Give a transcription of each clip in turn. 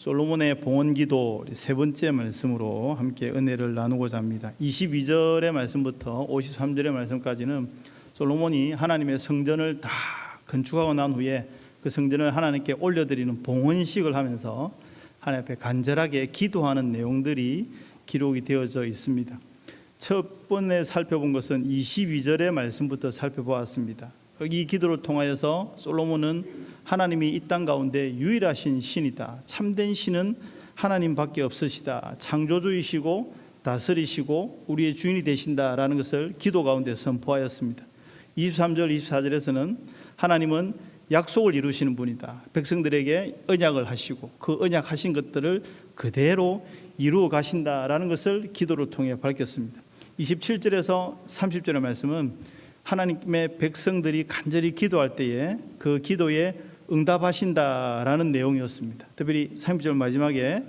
솔로몬의 봉헌기도 세 번째 말씀으로 함께 은혜를 나누고자 합니다. 22절의 말씀부터 53절의 말씀까지는 솔로몬이 하나님의 성전을 다 건축하고 난 후에 그 성전을 하나님께 올려드리는 봉헌식을 하면서 하나님 앞에 간절하게 기도하는 내용들이 기록이 되어져 있습니다. 첫 번에 살펴본 것은 22절의 말씀부터 살펴보았습니다. 이 기도를 통하여서 솔로몬은 하나님이 이 땅 가운데 유일하신 신이다. 참된 신은 하나님밖에 없으시다. 창조주이시고 다스리시고 우리의 주인이 되신다라는 것을 기도 가운데 선포하였습니다. 23절 24절에서는 하나님은 약속을 이루시는 분이다. 백성들에게 언약을 하시고 그 언약 하신 것들을 그대로 이루어 가신다라는 것을 기도를 통해 밝혔습니다. 27절에서 30절의 말씀은 하나님의 백성들이 간절히 기도할 때에 그 기도에 응답하신다라는 내용이었습니다. 특별히 30절 마지막에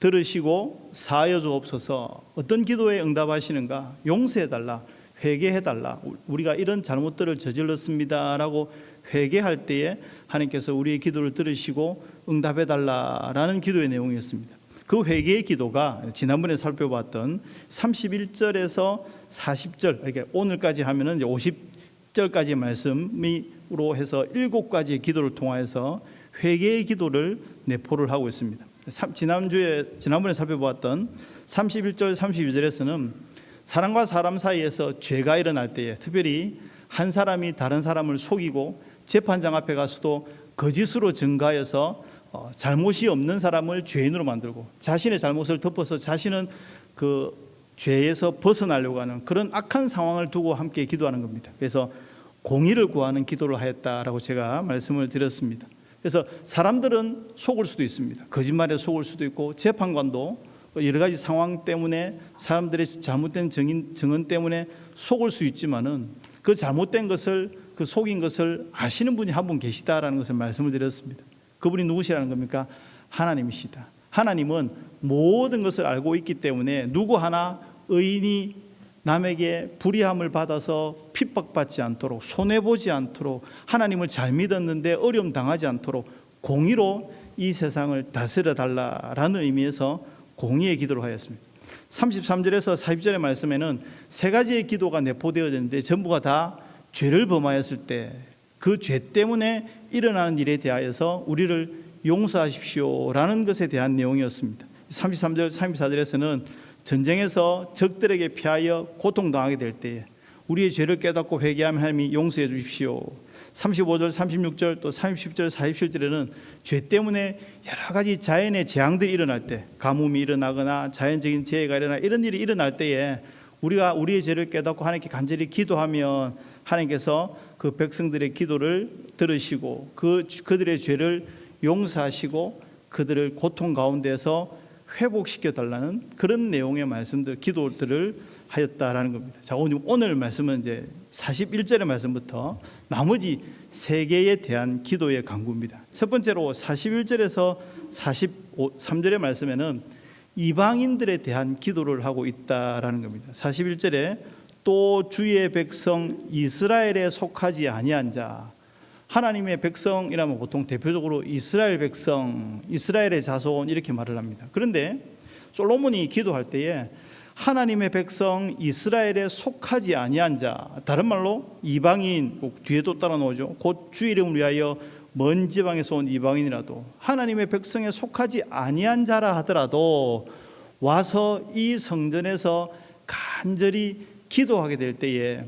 들으시고 사하여 주옵소서 어떤 기도에 응답하시는가 용서해 달라 회개해 달라 우리가 이런 잘못들을 저질렀습니다라고 회개할 때에 하나님께서 우리의 기도를 들으시고 응답해 달라라는 기도의 내용이었습니다. 그 회개의 기도가 지난번에 살펴봤던 31절에서 40절 이렇게 오늘까지 하면은 이제 50절까지의 말씀으 로 해서 일곱 가지의 기도를 통하여서 회개의 기도를 내포를 하고 있습니다. 삼- 지난주에 지난번에 살펴보았던 31절 32절에서는 사람과 사람 사이에서 죄가 일어날 때에 특별히 한 사람이 다른 사람을 속이고 재판장 앞에 가서도 거짓으로 증가해서 어, 잘못이 없는 사람을 죄인으로 만들고 자신의 잘못을 덮어서 자신은 그 죄에서 벗어나려고 하는 그런 악한 상황을 두고 함께 기도하는 겁니다. 그래서 공의를 구하는 기도를 하였다라고 제가 말씀을 드렸습니다. 그래서 사람들은 속을 수도 있습니다. 거짓말에 속을 수도 있고 재판관도 여러 가지 상황 때문에 사람들의 잘못된 증인, 증언 때문에 속을 수 있지만은 그 잘못된 것을 그 속인 것을 아시는 분이 한 분 계시다라는 것을 말씀을 드렸습니다. 그분이 누구시라는 겁니까? 하나님이시다. 하나님은 모든 것을 알고 있기 때문에 누구 하나 의인이 남에게 불의함을 받아서 핍박받지 않도록 손해보지 않도록 하나님을 잘 믿었는데 어려움 당하지 않도록 공의로 이 세상을 다스려 달라라는 의미에서 공의의 기도를 하였습니다. 33절에서 40절의 말씀에는 세 가지의 기도가 내포되어졌는데 전부가 다 죄를 범하였을 때 그 죄 때문에 일어나는 일에 대하여서 우리를 용서하십시오라는 것에 대한 내용이었습니다. 33절, 34절에서는 전쟁에서 적들에게 피하여 고통당하게 될 때에 우리의 죄를 깨닫고 회개하면 하나님이 용서해 주십시오. 35절, 36절 또 30절, 47절에는 죄 때문에 여러 가지 자연의 재앙들이 일어날 때 가뭄이 일어나거나 자연적인 재해가 일어나 이런 일이 일어날 때에 우리가 우리의 죄를 깨닫고 하나님께 간절히 기도하면 하나님께서 그 백성들의 기도를 들으시고 그 그들의 죄를 용서하시고 그들을 고통 가운데서 회복시켜 달라는 그런 내용의 말씀들 기도들을 하였다라는 겁니다. 자, 오늘 오늘 말씀은 이제 41절의 말씀부터 나머지 세 개에 대한 기도의 강구입니다. 첫 번째로 41절에서 43절의 말씀에는 이방인들에 대한 기도를 하고 있다라는 겁니다. 41절에 또 주의 백성 이스라엘에 속하지 아니한 자 하나님의 백성이라면 보통 대표적으로 이스라엘 백성, 이스라엘의 자손 이렇게 말을 합니다. 그런데 솔로몬이 기도할 때에 하나님의 백성 이스라엘에 속하지 아니한 자, 다른 말로 이방인 꼭 뒤에도 따라 나오죠. 곧 주 이름을 위하여 먼 지방에서 온 이방인이라도 하나님의 백성에 속하지 아니한 자라 하더라도 와서 이 성전에서 간절히 기도하게 될 때에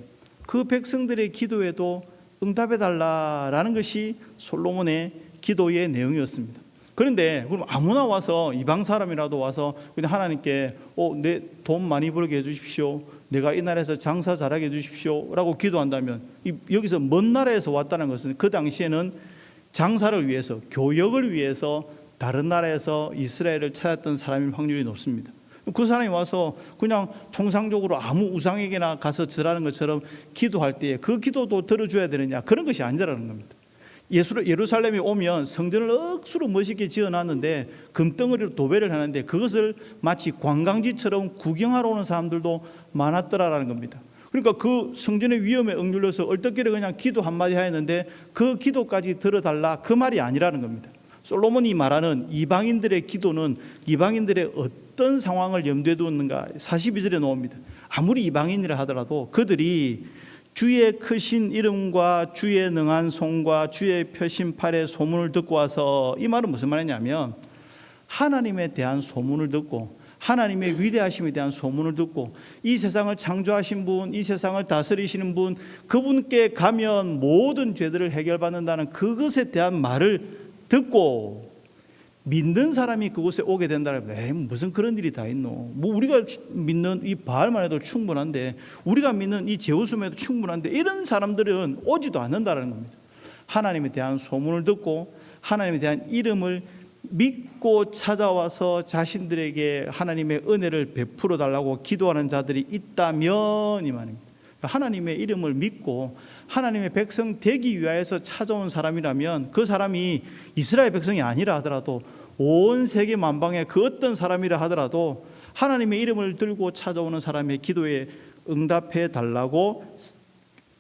그 백성들의 기도에도 응답해 달라라는 것이 솔로몬의 기도의 내용이었습니다. 그런데 그럼 아무나 와서 이방 사람이라도 와서 그냥 하나님께 어, 내 돈 많이 벌게 해 주십시오. 내가 이 나라에서 장사 잘하게 해 주십시오라고 기도한다면 이, 여기서 먼 나라에서 왔다는 것은 그 당시에는 장사를 위해서 교역을 위해서 다른 나라에서 이스라엘을 찾았던 사람일 확률이 높습니다. 그 사람이 와서 그냥 통상적으로 아무 우상에게나 가서 절하는 것처럼 기도할 때에 그 기도도 들어줘야 되느냐 그런 것이 아니라는 겁니다. 예수 예루살렘에 오면 성전을 억수로 멋있게 지어놨는데 금덩어리로 도배를 하는데 그것을 마치 관광지처럼 구경하러 오는 사람들도 많았더라라는 겁니다. 그러니까 그 성전의 위험에 억눌려서 얼떨결에 그냥 기도 한마디 하였는데 그 기도까지 들어달라 그 말이 아니라는 겁니다. 솔로몬이 말하는 이방인들의 기도는 이방인들의 어떤 상황을 염두에 두었는가 42절에 나옵니다. 아무리 이방인이라 하더라도 그들이 주의 크신 이름과 주의 능한 손과 주의 펴신 팔의 소문을 듣고 와서 이 말은 무슨 말이냐면 하나님에 대한 소문을 듣고 하나님의 위대하심에 대한 소문을 듣고 이 세상을 창조하신 분, 이 세상을 다스리시는 분, 그분께 가면 모든 죄들을 해결받는다는 그것에 대한 말을 듣고 믿는 사람이 그곳에 오게 된다면 에이, 무슨 그런 일이 다 있노? 뭐 우리가 믿는 이 바알만 해도 충분한데 우리가 믿는 이 제우스만 해도 충분한데 이런 사람들은 오지도 않는다는 겁니다. 하나님에 대한 소문을 듣고 하나님에 대한 이름을 믿고 찾아와서 자신들에게 하나님의 은혜를 베풀어 달라고 기도하는 자들이 있다면 이 말입니다. 하나님의 이름을 믿고 하나님의 백성 되기 위하여서 찾아온 사람이라면 그 사람이 이스라엘 백성이 아니라 하더라도 온 세계 만방의 그 어떤 사람이라 하더라도 하나님의 이름을 들고 찾아오는 사람의 기도에 응답해 달라고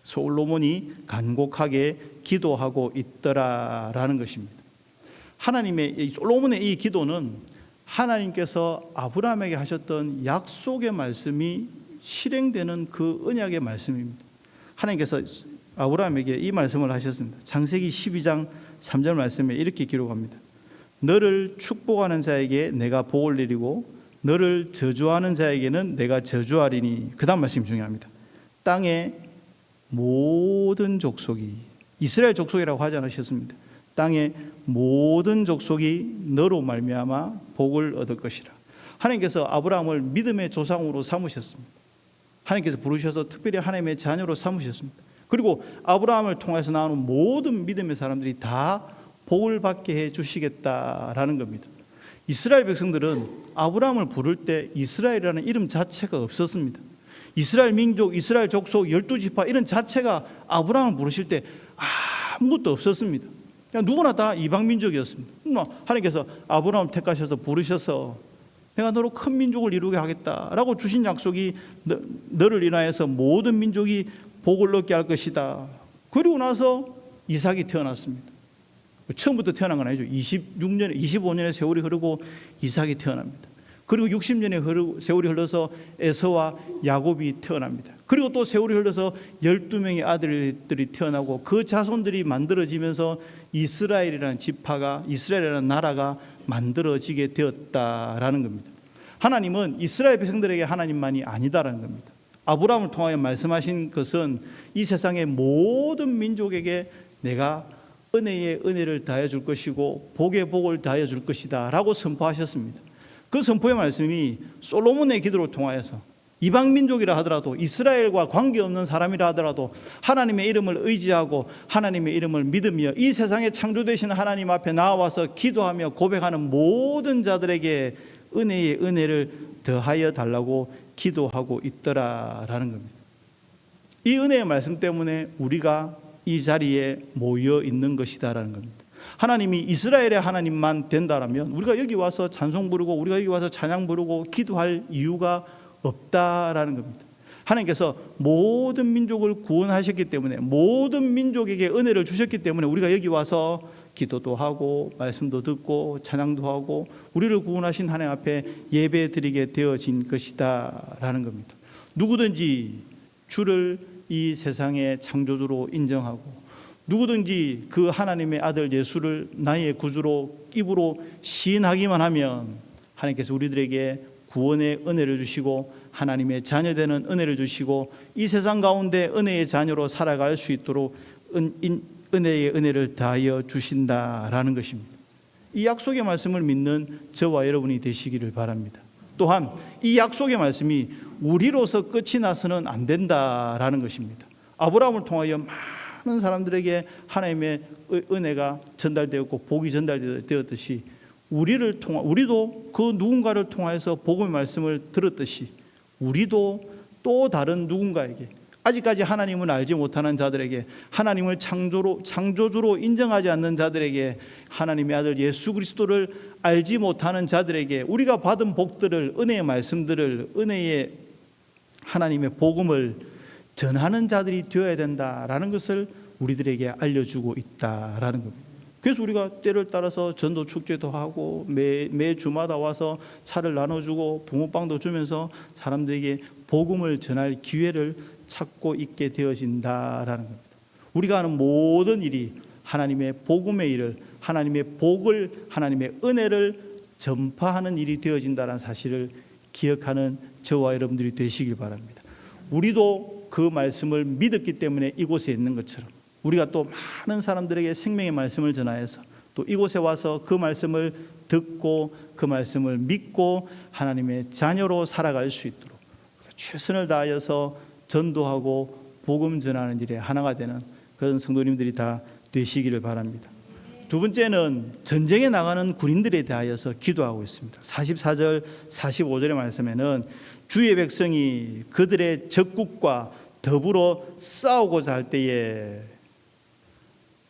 솔로몬이 간곡하게 기도하고 있더라라는 것입니다. 하나님의 이 솔로몬의 이 기도는 하나님께서 아브라함에게 하셨던 약속의 말씀이 실행되는 그 언약의 말씀입니다. 하나님께서 아브라함에게 이 말씀을 하셨습니다. 창세기 12장 3절 말씀에 이렇게 기록합니다. 너를 축복하는 자에게 내가 복을 내리고 너를 저주하는 자에게는 내가 저주하리니 그다음 말씀이 중요합니다. 땅의 모든 족속이 이스라엘 족속이라고 하지 않으셨습니다. 땅의 모든 족속이 너로 말미암아 복을 얻을 것이라. 하나님께서 아브라함을 믿음의 조상으로 삼으셨습니다. 하나님께서 부르셔서 특별히 하나님의 자녀로 삼으셨습니다. 그리고 아브라함을 통해서 나오는 모든 믿음의 사람들이 다 복을 받게 해 주시겠다라는 겁니다. 이스라엘 백성들은 아브라함을 부를 때 이스라엘이라는 이름 자체가 없었습니다. 이스라엘 민족, 이스라엘 족속, 열두 지파 이런 자체가 아브라함을 부르실 때 아무것도 없었습니다. 누구나 다 이방 민족이었습니다. 하나님께서 아브라함을 택하셔서 부르셔서 내가 너로 큰 민족을 이루게 하겠다라고 주신 약속이 너, 너를 인하여서 모든 민족이 복을 얻게 할 것이다. 그리고 나서 이삭이 태어났습니다. 처음부터 태어난 건 아니죠. 26년, 25년의 세월이 흐르고 이삭이 태어납니다. 그리고 60년의 세월이 흘러서 에서와 야곱이 태어납니다. 그리고 또 세월이 흘러서 12명의 아들들이 태어나고 그 자손들이 만들어지면서 이스라엘이라는 지파가 이스라엘이라는 나라가 만들어지게 되었다라는 겁니다. 하나님은 이스라엘 백성들에게 하나님만이 아니다라는 겁니다. 아브라함을 통하여 말씀하신 것은 이 세상의 모든 민족에게 내가 은혜의 은혜를 다해 줄 것이고 복의 복을 다해 줄 것이다라고 선포하셨습니다. 그 선포의 말씀이 솔로몬의 기도를 통하여서 이방 민족이라 하더라도 이스라엘과 관계없는 사람이라 하더라도 하나님의 이름을 의지하고 하나님의 이름을 믿으며 이 세상에 창조되신 하나님 앞에 나와서 기도하며 고백하는 모든 자들에게 은혜의 은혜를 더하여 달라고 기도하고 있더라라는 겁니다. 이 은혜의 말씀 때문에 우리가 이 자리에 모여 있는 것이다라는 겁니다. 하나님이 이스라엘의 하나님만 된다라면 우리가 여기 와서 찬송 부르고 우리가 여기 와서 찬양 부르고 기도할 이유가 없다라는 겁니다. 하나님께서 모든 민족을 구원하셨기 때문에 모든 민족에게 은혜를 주셨기 때문에 우리가 여기 와서 기도도 하고 말씀도 듣고 찬양도 하고 우리를 구원하신 하나님 앞에 예배 드리게 되어진 것이다라는 겁니다. 누구든지 주를 이 세상의 창조주로 인정하고 누구든지 그 하나님의 아들 예수를 나의 구주로 입으로 시인하기만 하면 하나님께서 우리들에게 구원의 은혜를 주시고 하나님의 자녀 되는 은혜를 주시고 이 세상 가운데 은혜의 자녀로 살아갈 수 있도록 은, 인, 은혜의 은혜를 다하여 주신다라는 것입니다. 이 약속의 말씀을 믿는 저와 여러분이 되시기를 바랍니다. 또한 이 약속의 말씀이 우리로서 끝이 나서는 안 된다라는 것입니다. 아브라함을 통하여 많은 사람들에게 하나님의 은혜가 전달되었고 복이 전달되었듯이 우리를 통하 우리도 그 누군가를 통하여서 복음의 말씀을 들었듯이 우리도 또 다른 누군가에게 아직까지 하나님을 알지 못하는 자들에게 하나님을 창조로 창조주로 인정하지 않는 자들에게 하나님의 아들 예수 그리스도를 알지 못하는 자들에게 우리가 받은 복들을 은혜의 말씀들을 은혜의 하나님의 복음을 전하는 자들이 되어야 된다라는 것을 우리들에게 알려주고 있다라는 겁니다. 그래서 우리가 때를 따라서 전도 축제도 하고 매, 매 주마다 와서 차를 나눠주고 붕어빵도 주면서 사람들에게 복음을 전할 기회를 찾고 있게 되어진다라는 겁니다. 우리가 하는 모든 일이 하나님의 복음의 일을 하나님의 복을 하나님의 은혜를 전파하는 일이 되어진다는 사실을 기억하는 저와 여러분들이 되시길 바랍니다. 우리도 그 말씀을 믿었기 때문에 이곳에 있는 것처럼 우리가 또 많은 사람들에게 생명의 말씀을 전하여서 또 이곳에 와서 그 말씀을 듣고 그 말씀을 믿고 하나님의 자녀로 살아갈 수 있도록 최선을 다하여서 전도하고 복음 전하는 일에 하나가 되는 그런 성도님들이 다 되시기를 바랍니다. 두 번째는 전쟁에 나가는 군인들에 대하여서 기도하고 있습니다. 44절, 45절의 말씀에는 주의 백성이 그들의 적국과 더불어 싸우고자 할 때에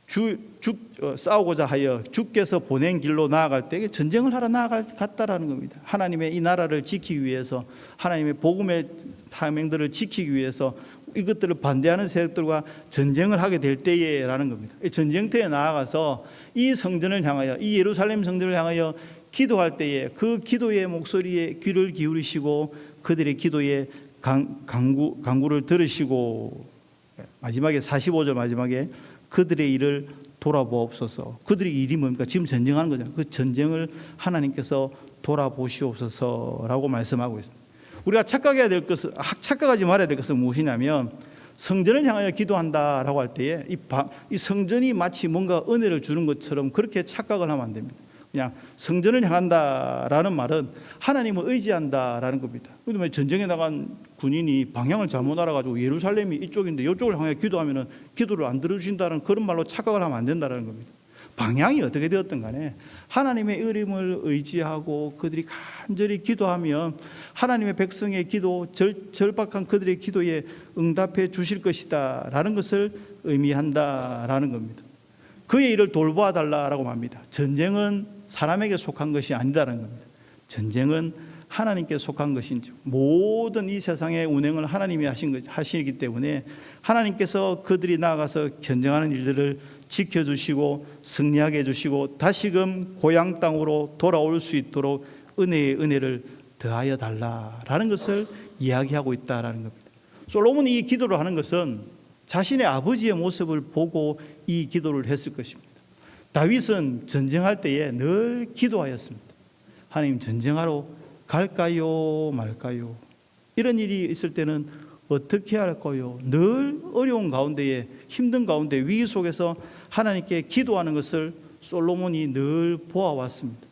주, 주 어, 싸우고자 하여 주께서 보낸 길로 나아갈 때 전쟁을 하러 나아갔다라는 겁니다. 하나님의 이 나라를 지키기 위해서 하나님의 복음의 사명들을 지키기 위해서 이것들을 반대하는 세력들과 전쟁을 하게 될 때에라는 겁니다. 이 전쟁터에 나아가서 이 성전을 향하여 이 예루살렘 성전을 향하여 기도할 때에 그 기도의 목소리에 귀를 기울이시고 그들의 기도에 강, 강구, 강구를 들으시고 마지막에 45절 마지막에 그들의 일을 돌아보옵소서. 그들의 일이 뭡니까? 지금 전쟁하는 거잖아요. 그 전쟁을 하나님께서 돌아보시옵소서라고 말씀하고 있습니다. 우리가 착각해야 될 것은 아, 착각하지 말아야 될 것은 무엇이냐면 성전을 향하여 기도한다라고 할 때에 이, 바, 이 성전이 마치 뭔가 은혜를 주는 것처럼 그렇게 착각을 하면 안 됩니다. 그냥 성전을 향한다라는 말은 하나님을 의지한다라는 겁니다. 전쟁에 나간 군인이 방향을 잘못 알아가지고 예루살렘이 이쪽인데 이쪽을 향해 기도하면은 기도를 안 들어주신다는 그런 말로 착각을 하면 안 된다는 겁니다. 방향이 어떻게 되었든 간에 하나님의 이름을 의지하고 그들이 간절히 기도하면 하나님의 백성의 기도 절, 절박한 그들의 기도에 응답해 주실 것이다 라는 것을 의미한다라는 겁니다. 그의 일을 돌보아 달라라고 합니다. 전쟁은 사람에게 속한 것이 아니다라는 겁니다. 전쟁은 하나님께 속한 것인지 모든 이 세상의 운행을 하나님이 하신 것 하시기 때문에 하나님께서 그들이 나아가서 전쟁하는 일들을 지켜주시고 승리하게 해주시고 다시금 고향 땅으로 돌아올 수 있도록 은혜의 은혜를 더하여 달라라는 것을 이야기하고 있다라는 겁니다. 솔로몬이 이 기도를 하는 것은 자신의 아버지의 모습을 보고 이 기도를 했을 것입니다. 다윗은 전쟁할 때에 늘 기도하였습니다. 하나님 전쟁하러 갈까요 말까요? 이런 일이 있을 때는 어떻게 할까요? 늘 어려운 가운데에 힘든 가운데 위기 속에서 하나님께 기도하는 것을 솔로몬이 늘 보아왔습니다.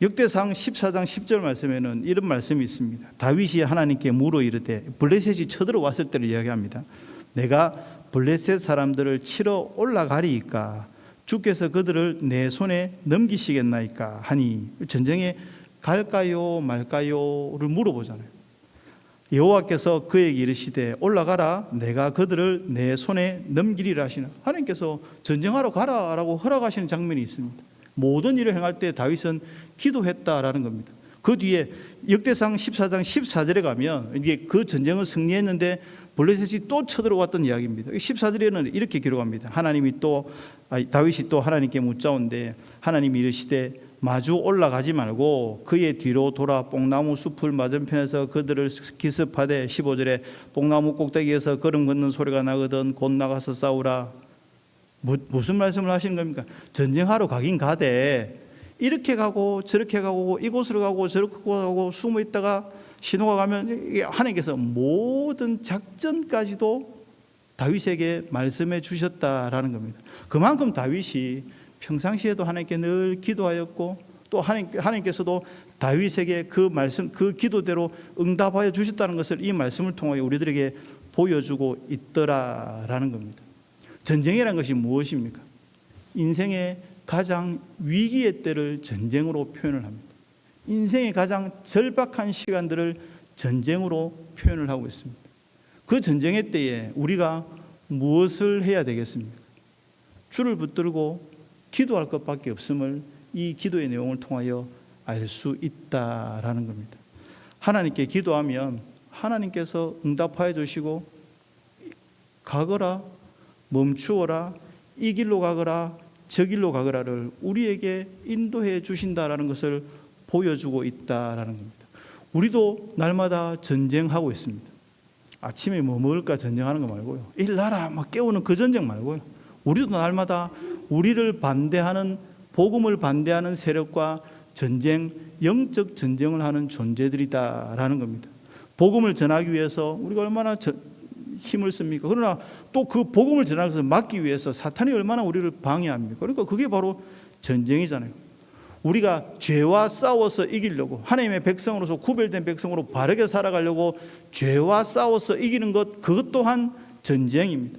역대상 14장 10절 말씀에는 이런 말씀이 있습니다. 다윗이 하나님께 물어 이르되 블레셋이 쳐들어왔을 때를 이야기합니다. 내가 블레셋 사람들을 치러 올라가리이까 주께서 그들을 내 손에 넘기시겠나이까 하니 전쟁에 갈까요 말까요를 물어보잖아요. 여호와께서 그에게 이르시되 올라가라 내가 그들을 내 손에 넘기리라 하시는 하나님께서 전쟁하러 가라라고 허락하시는 장면이 있습니다. 모든 일을 행할 때 다윗은 기도했다라는 겁니다. 그 뒤에 역대상 14장 14절에 가면 이게 그 전쟁을 승리했는데 블레셋이 또 쳐들어왔던 이야기입니다. 14절에는 이렇게 기록합니다. 하나님이 또 다윗이 또 하나님께 묻자온데 하나님이 이르시되 마주 올라가지 말고 그의 뒤로 돌아 뽕나무 숲을 맞은편에서 그들을 기습하되 15절에 뽕나무 꼭대기에서 걸음 걷는 소리가 나거든 곧 나가서 싸우라 무, 무슨 말씀을 하시는 겁니까? 전쟁하러 가긴 가되 이렇게 가고 저렇게 가고 이곳으로 가고 저렇게 가고 숨어 있다가 신호가 가면 하나님께서 모든 작전까지도 다윗에게 말씀해 주셨다라는 겁니다. 그만큼 다윗이 평상시에도 하나님께 늘 기도하였고 또 하나님, 하나님 께서도 다윗에게 그 말씀 그 기도대로 응답하여 주셨다는 것을 이 말씀을 통하여 우리들에게 보여주고 있더라라는 겁니다. 전쟁이라는 것이 무엇입니까? 인생의 가장 위기의 때를 전쟁으로 표현을 합니다. 인생의 가장 절박한 시간들을 전쟁으로 표현을 하고 있습니다. 그 전쟁의 때에 우리가 무엇을 해야 되겠습니까? 줄을 붙들고 기도할 것밖에 없음을 이 기도의 내용을 통하여 알 수 있다라는 겁니다. 하나님께 기도하면 하나님께서 응답하여 주시고 가거라 멈추어라 이 길로 가거라 저 길로 가거라를 우리에게 인도해 주신다라는 것을 보여주고 있다라는 겁니다. 우리도 날마다 전쟁하고 있습니다. 아침에 뭐 먹을까 전쟁하는 거 말고요. 일나라 막 깨우는 그 전쟁 말고요. 우리도 날마다 우리를 반대하는 복음을 반대하는 세력과 전쟁, 영적 전쟁을 하는 존재들이다라는 겁니다. 복음을 전하기 위해서 우리가 얼마나 저- 힘을 씁니까? 그러나 또 그 복음을 전하기 막기 위해서 사탄이 얼마나 우리를 방해합니까? 그러니까 그게 바로 전쟁이잖아요. 우리가 죄와 싸워서 이기려고 하나님의 백성으로서 구별된 백성으로 바르게 살아가려고 죄와 싸워서 이기는 것 그것 또한 전쟁입니다.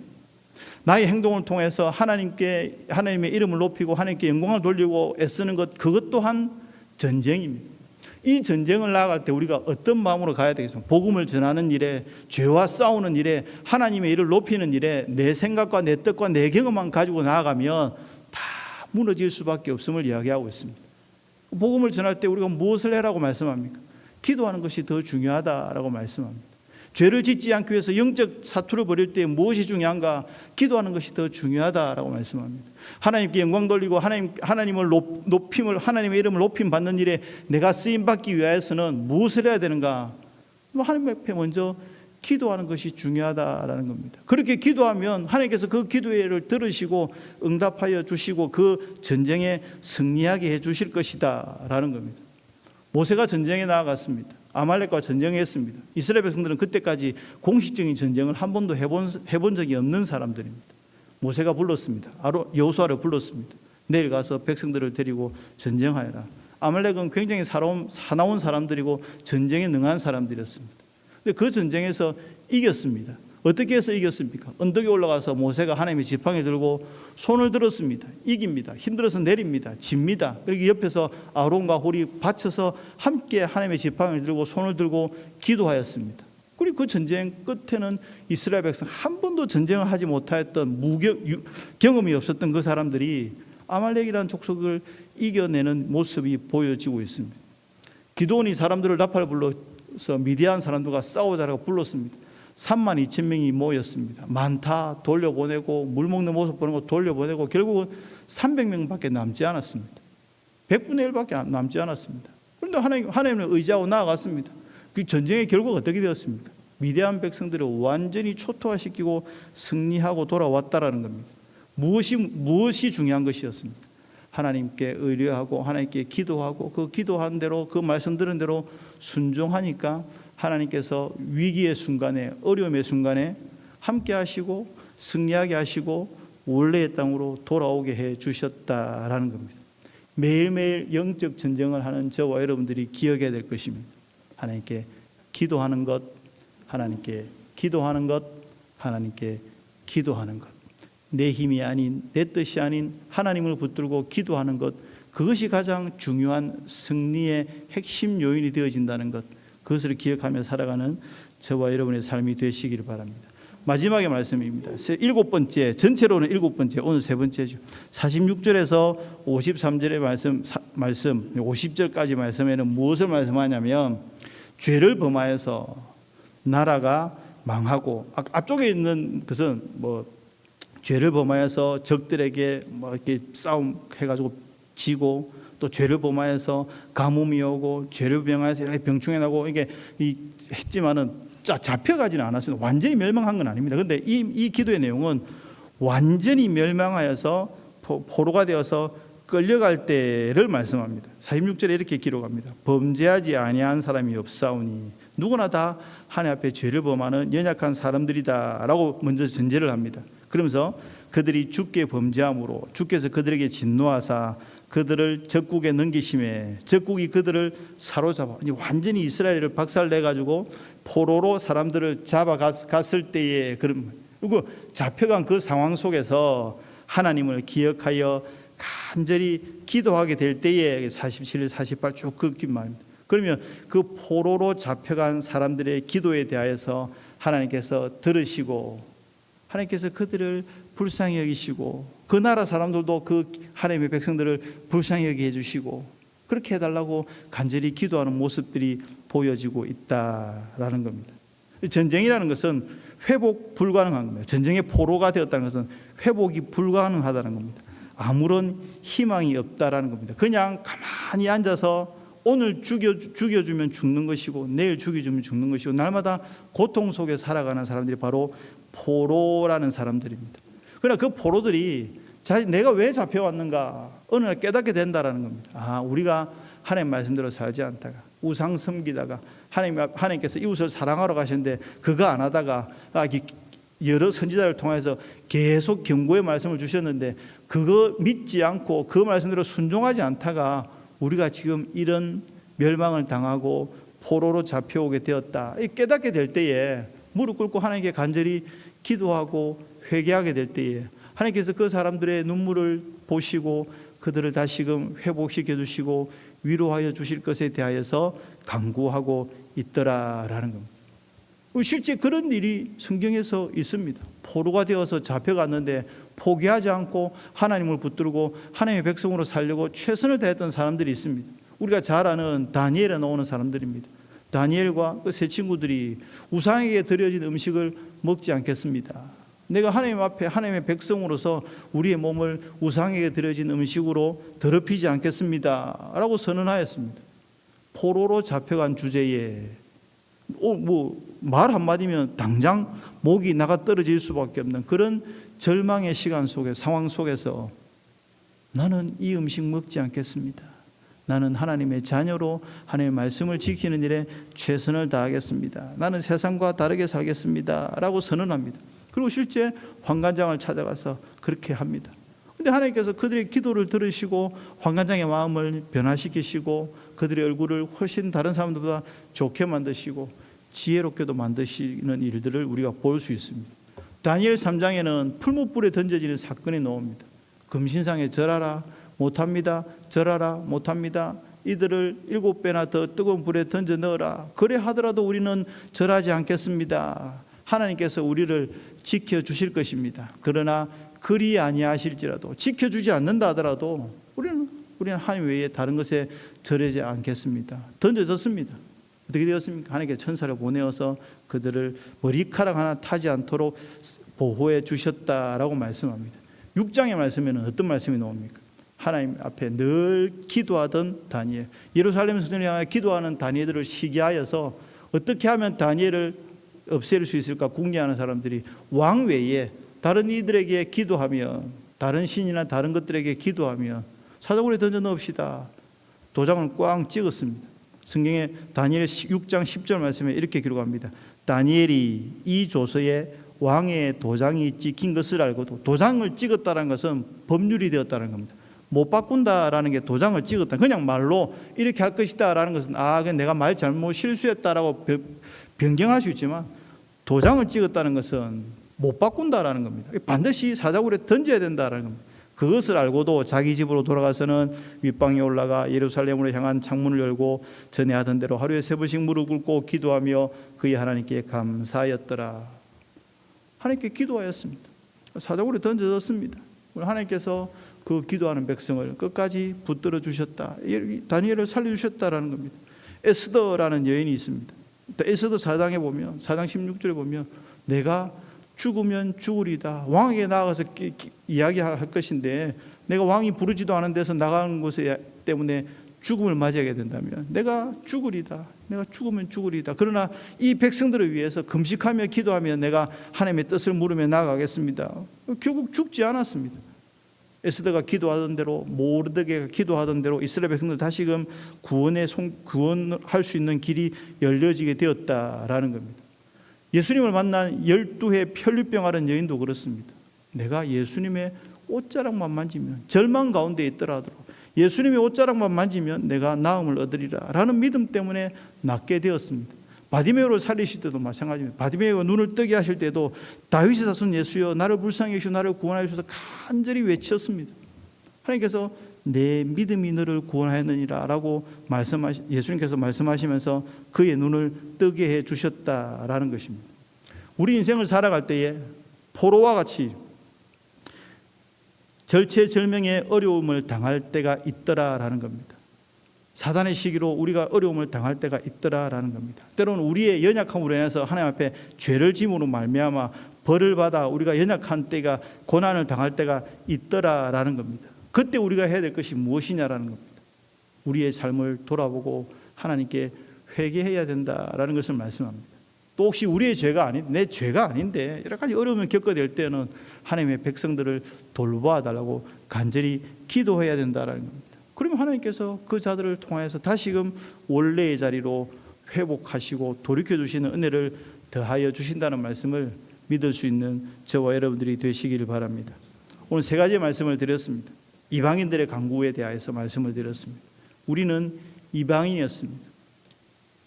나의 행동을 통해서 하나님께 하나님의 이름을 높이고 하나님께 영광을 돌리고 애쓰는 것 그것 또한 전쟁입니다. 이 전쟁을 나아갈 때 우리가 어떤 마음으로 가야 되겠습니까? 복음을 전하는 일에 죄와 싸우는 일에 하나님의 일을 높이는 일에 내 생각과 내 뜻과 내 경험만 가지고 나아가면 다 무너질 수밖에 없음을 이야기하고 있습니다. 복음을 전할 때 우리가 무엇을 해라고 말씀합니까? 기도하는 것이 더 중요하다라고 말씀합니다. 죄를 짓지 않기 위해서 영적 사투를 벌일 때 무엇이 중요한가? 기도하는 것이 더 중요하다라고 말씀합니다. 하나님께 영광 돌리고 하나님 하나님을 높, 높임을 하나님의 이름을 높임 받는 일에 내가 쓰임 받기 위해서는 무엇을 해야 되는가? 뭐 하나님 앞에 먼저 기도하는 것이 중요하다라는 겁니다. 그렇게 기도하면 하나님께서 그 기도를 들으시고 응답하여 주시고 그 전쟁에 승리하게 해 주실 것이다라는 겁니다. 모세가 전쟁에 나아갔습니다. 아말렉과 전쟁했습니다. 이스라엘 백성들은 그때까지 공식적인 전쟁을 한 번도 해본, 해본 적이 없는 사람들입니다. 모세가 불렀습니다. 아로 여호수아를 불렀습니다. 내일 가서 백성들을 데리고 전쟁하여라. 아말렉은 굉장히 사나운, 사나운 사람들이고 전쟁에 능한 사람들이었습니다. 근데 그 전쟁에서 이겼습니다. 어떻게 해서 이겼습니까? 언덕에 올라가서 모세가 하나님의 지팡이 들고 손을 들었습니다. 이깁니다. 힘들어서 내립니다. 집니다. 그리고 옆에서 아론과 홀이 받쳐서 함께 하나님의 지팡이를 들고 손을 들고 기도하였습니다. 그리고 그 전쟁 끝에는 이스라엘 백성 한 번도 전쟁을 하지 못하였던 무경 유- 경험이 없었던 그 사람들이 아말렉이라는 족속을 이겨내는 모습이 보여지고 있습니다. 기도원이 사람들을 나팔 불러서 미디안 사람들과 싸우자라고 불렀습니다. 3만 2천 명이 모였습니다. 많다 돌려보내고 물 먹는 모습 보는 거 돌려보내고 결국은 300명밖에 남지 않았습니다. 100분의 1밖에 남지 않았습니다. 그런데 하나님 하나님을 의지하고 나아갔습니다. 그 전쟁의 결과가 어떻게 되었습니까? 미대한 백성들을 완전히 초토화시키고 승리하고 돌아왔다라는 겁니다. 무엇이 무엇이 중요한 것이었습니까? 하나님께 의뢰하고 하나님께 기도하고 그 기도한 대로 그 말씀 들은 대로 순종하니까 하나님께서 위기의 순간에 어려움의 순간에 함께 하시고 승리하게 하시고 원래의 땅으로 돌아오게 해 주셨다라는 겁니다. 매일매일 영적 전쟁을 하는 저와 여러분들이 기억해야 될 것입니다. 하나님께 기도하는 것, 하나님께 기도하는 것, 하나님께 기도하는 것. 내 힘이 아닌 내 뜻이 아닌 하나님을 붙들고 기도하는 것 그것이 가장 중요한 승리의 핵심 요인이 되어진다는 것 그것을 기억하며 살아가는 저와 여러분의 삶이 되시기를 바랍니다. 마지막의 말씀입니다. 세- 일곱 번째 전체로는 일곱 번째 오늘 세 번째죠. 46절에서 53절의 말씀 사- 말씀 50절까지 말씀에는 무엇을 말씀하냐면 죄를 범하여서 나라가 망하고 앞- 앞쪽에 있는 것은 뭐 죄를 범하여서 적들에게 뭐 이렇게 싸움 해가지고 지고 또 죄를 범하여서 가뭄이 오고 죄를 병하여서 이렇게 병충해 나고 이게 이 했지만은 자 잡혀가지는 않았습니다. 완전히 멸망한 건 아닙니다. 근데 이, 이 기도의 내용은 완전히 멸망하여서 포, 포로가 되어서 끌려갈 때를 말씀합니다. 46절에 이렇게 기록합니다. 범죄하지 아니한 사람이 없사오니 누구나 다 하나님 앞에 죄를 범하는 연약한 사람들이다라고 먼저 전제를 합니다. 그러면서 그들이 주께 범죄함으로 주께서 그들에게 진노하사 그들을 적국에 넘기심에 적국이 그들을 사로잡아 아니, 완전히 이스라엘을 박살내 가지고 포로로 사람들을 잡아갔을 때에 그런 그리고 잡혀간 그 상황 속에서 하나님을 기억하여 간절히 기도하게 될 때에 47, 48쭉그 말입니다. 그러면 그 포로로 잡혀간 사람들의 기도에 대하여서 하나님께서 들으시고 하나님께서 그들을 불쌍히 여기시고 그 나라 사람들도 그 하나님의 백성들을 불쌍히 여기게 해주시고 그렇게 해달라고 간절히 기도하는 모습들이 보여지고 있다라는 겁니다. 전쟁이라는 것은 회복 불가능한 겁니다. 전쟁의 포로가 되었다는 것은 회복이 불가능하다는 겁니다. 아무런 희망이 없다라는 겁니다. 그냥 가만히 앉아서 오늘 죽여 죽여주면 죽는 것이고 내일 죽여주면 죽는 것이고 날마다 고통 속에 살아가는 사람들이 바로 포로라는 사람들입니다. 그러나 그 포로들이 자 내가 왜 잡혀왔는가 어느 날 깨닫게 된다라는 겁니다. 아 우리가 하나님 말씀대로 살지 않다가 우상 섬기다가 하나님 앞- 하나님께서 이웃을 사랑하러 가셨는데 그거 안 하다가 아, 이- 여러 선지자를 통해서 계속 경고의 말씀을 주셨는데 그거 믿지 않고 그 말씀대로 순종하지 않다가 우리가 지금 이런 멸망을 당하고 포로로 잡혀오게 되었다. 이 깨닫게 될 때에 무릎 꿇고 하나님께 간절히 기도하고 회개하게 될 때에 하나님께서 그 사람들의 눈물을 보시고 그들을 다시금 회복시켜 주시고 위로하여 주실 것에 대하여서 강구하고 있더라라는 겁니다. 실제 그런 일이 성경에서 있습니다. 포로가 되어서 잡혀갔는데 포기하지 않고 하나님을 붙들고 하나님의 백성으로 살려고 최선을 다했던 사람들이 있습니다. 우리가 잘 아는 다니엘에 나오는 사람들입니다. 다니엘과 그 세 친구들이 우상에게 드려진 음식을 먹지 않겠습니다. 내가 하나님 앞에 하나님의 백성으로서 우리의 몸을 우상에게 드려진 음식으로 더럽히지 않겠습니다. 라고 선언하였습니다. 포로로 잡혀간 주제에 어, 뭐말 한마디면 당장 목이 나가 떨어질 수밖에 없는 그런 절망의 시간 속에 상황 속에서 나는 이 음식 먹지 않겠습니다. 나는 하나님의 자녀로 하나님의 말씀을 지키는 일에 최선을 다하겠습니다. 나는 세상과 다르게 살겠습니다. 라고 선언합니다. 그리고 실제 환관장을 찾아가서 그렇게 합니다. 근데 하나님께서 그들의 기도를 들으시고 환관장의 마음을 변화시키시고 그들의 얼굴을 훨씬 다른 사람들보다 좋게 만드시고 지혜롭게도 만드시는 일들을 우리가 볼 수 있습니다. 다니엘 3장에는 풀무불에 던져지는 사건이 나옵니다. 금신상에 절하라 못합니다. 절하라 못합니다. 이들을 일곱 배나 더 뜨거운 불에 던져 넣어라. 그래 하더라도 우리는 절하지 않겠습니다. 하나님께서 우리를 지켜 주실 것입니다. 그러나 그리 아니하실지라도 지켜 주지 않는다 하더라도 우리는 우리는 하나님 외에 다른 것에 절하지 않겠습니다. 던져졌습니다. 어떻게 되었습니까? 하나님께 천사를 보내어서 그들을 머리카락 하나 타지 않도록 보호해 주셨다라고 말씀합니다. 6장의 말씀에는 어떤 말씀이 나옵니까? 하나님 앞에 늘 기도하던 다니엘, 예루살렘 성전을 향해 기도하는 다니엘들을 시기하여서 어떻게 하면 다니엘을 없앨 수 있을까 궁리하는 사람들이 왕 외에 다른 이들에게 기도하며 다른 신이나 다른 것들에게 기도하며 사자굴에 던져 넣읍시다. 도장을 꽝 찍었습니다. 성경에 다니엘 6장 10절 말씀에 이렇게 기록합니다. 다니엘이 이 조서에 왕의 도장이 찍힌 것을 알고도 도장을 찍었다는 것은 법률이 되었다는 겁니다. 못 바꾼다라는 게 도장을 찍었다. 그냥 말로 이렇게 할 것이다라는 것은 아, 내가 말 잘못 실수했다라고 변- 변경할 수 있지만 도장을 찍었다는 것은 못 바꾼다라는 겁니다. 반드시 사자굴에 던져야 된다라는 겁니다. 그것을 알고도 자기 집으로 돌아가서는 윗방에 올라가 예루살렘으로 향한 창문을 열고 전에 하던 대로 하루에 세 번씩 무릎 꿇고 기도하며 그의 하나님께 감사하였더라. 하나님께 기도하였습니다. 사자굴에 던져졌습니다. 하나님께서 그 기도하는 백성을 끝까지 붙들어 주셨다. 다니엘을 살려 주셨다라는 겁니다. 에스더라는 여인이 있습니다. 에스더 4장에 보면 4장 16절에 보면 내가 죽으면 죽으리다. 왕에게 기- 이야기할 것인데 내가 왕이 부르지도 않은 데서 나가는 곳에 때문에 죽음을 맞이하게 된다면 내가 죽으리다. 내가 죽으면 죽으리다. 그러나 이 백성들을 위해서 금식하며 기도하며 내가 하나님의 뜻을 물으며 나아가겠습니다. 결국 죽지 않았습니다. 에스더가 기도하던 대로 모르드게가 기도하던 대로 이스라엘 백성들 다시금 구원의 송, 구원할 수 있는 길이 열려지게 되었다라는 겁니다. 예수님을 만난 열두 해 편류병 앓은 여인도 그렇습니다. 내가 예수님의 옷자락만 만지면 절망 가운데 있더라도 예수님의 옷자락만 만지면 내가 나음을 얻으리라라는 믿음 때문에 낫게 되었습니다. 바디메오를 살리실 때도 마찬가지입니다. 바디메오가 눈을 뜨게 하실 때도 다윗의 자손 예수여 나를 불쌍히 여시고 나를 구원하여 주셔서 간절히 외쳤습니다. 하나님께서 내 믿음이 너를 구원하였느니라라고 말씀하시 예수님께서 말씀하시면서 그의 눈을 뜨게 해 주셨다라는 것입니다. 우리 인생을 살아갈 때에 포로와 같이 절체절명의 어려움을 당할 때가 있더라라는 겁니다. 사단의 시기로 우리가 어려움을 당할 때가 있더라라는 겁니다. 때로는 우리의 연약함으로 인해서 하나님 앞에 죄를 짐으로 말미암아 벌을 받아 우리가 연약한 때가 고난을 당할 때가 있더라라는 겁니다. 그때 우리가 해야 될 것이 무엇이냐라는 겁니다. 우리의 삶을 돌아보고 하나님께 회개해야 된다라는 것을 말씀합니다. 또 혹시 우리의 죄가 아닌 내 죄가 아닌데 여러 가지 어려움을 겪어야 때는 하나님의 백성들을 돌보아 달라고 간절히 기도해야 된다라는 겁니다. 그러면 하나님께서 그 자들을 통하여서 다시금 원래의 자리로 회복하시고 돌이켜 주시는 은혜를 더하여 주신다는 말씀을 믿을 수 있는 저와 여러분들이 되시기를 바랍니다. 오늘 세 가지 말씀을 드렸습니다. 이방인들의 강구에 대하여서 말씀을 드렸습니다. 우리는 이방인이었습니다.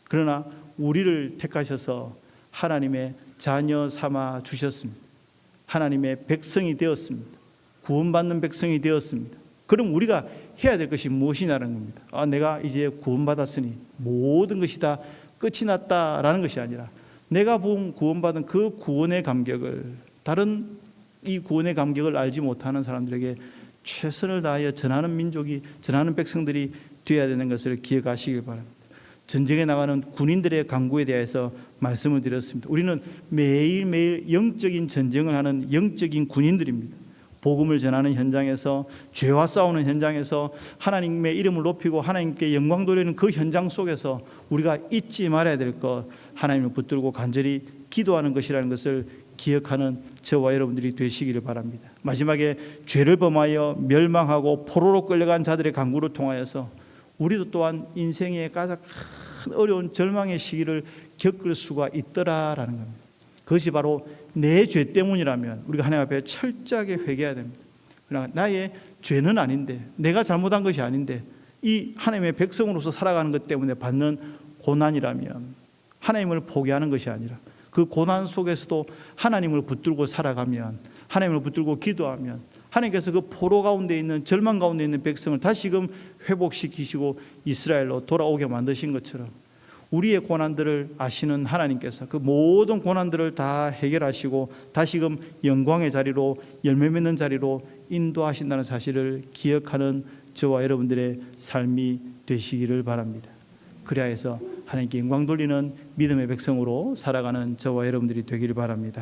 그러나 우리를 택하셔서 하나님의 자녀 삼아 주셨습니다. 하나님의 백성이 되었습니다. 구원받는 백성이 되었습니다. 그럼 우리가 해야 될 것이 무엇이냐는 겁니다. 아, 내가 이제 구원받았으니 모든 것이 다 끝이 났다라는 것이 아니라 내가 본 구원받은 그 구원의 감격을 다른 이 구원의 감격을 알지 못하는 사람들에게 최선을 다하여 전하는 민족이 전하는 백성들이 되어야 되는 것을 기억하시길 바랍니다. 전쟁에 나가는 군인들의 강구에 대해서 말씀을 드렸습니다. 우리는 매일매일 영적인 전쟁을 하는 영적인 군인들입니다. 복음을 전하는 현장에서 죄와 싸우는 현장에서 하나님의 이름을 높이고 하나님께 영광 돌리는 그 현장 속에서 우리가 잊지 말아야 될 것 하나님을 붙들고 간절히 기도하는 것이라는 것을 기억하는 저와 여러분들이 되시기를 바랍니다. 마지막에 죄를 범하여 멸망하고 포로로 끌려간 자들의 강구를 통하여서 우리도 또한 인생의 가장 큰 어려운 절망의 시기를 겪을 수가 있더라라는 겁니다. 그것이 바로 내 죄 때문이라면 우리가 하나님 앞에 철저하게 회개해야 됩니다. 그러나 나의 죄는 아닌데 내가 잘못한 것이 아닌데 이 하나님의 백성으로서 살아가는 것 때문에 받는 고난이라면 하나님을 포기하는 것이 아니라 그 고난 속에서도 하나님을 붙들고 살아가면 하나님을 붙들고 기도하면 하나님께서 그 포로 가운데 있는 절망 가운데 있는 백성을 다시금 회복시키시고 이스라엘로 돌아오게 만드신 것처럼 우리의 고난들을 아시는 하나님께서 그 모든 고난들을 다 해결하시고 다시금 영광의 자리로 열매 맺는 자리로 인도하신다는 사실을 기억하는 저와 여러분들의 삶이 되시기를 바랍니다. 그래야 해서 하나님께 영광 돌리는 믿음의 백성으로 살아가는 저와 여러분들이 되기를 바랍니다.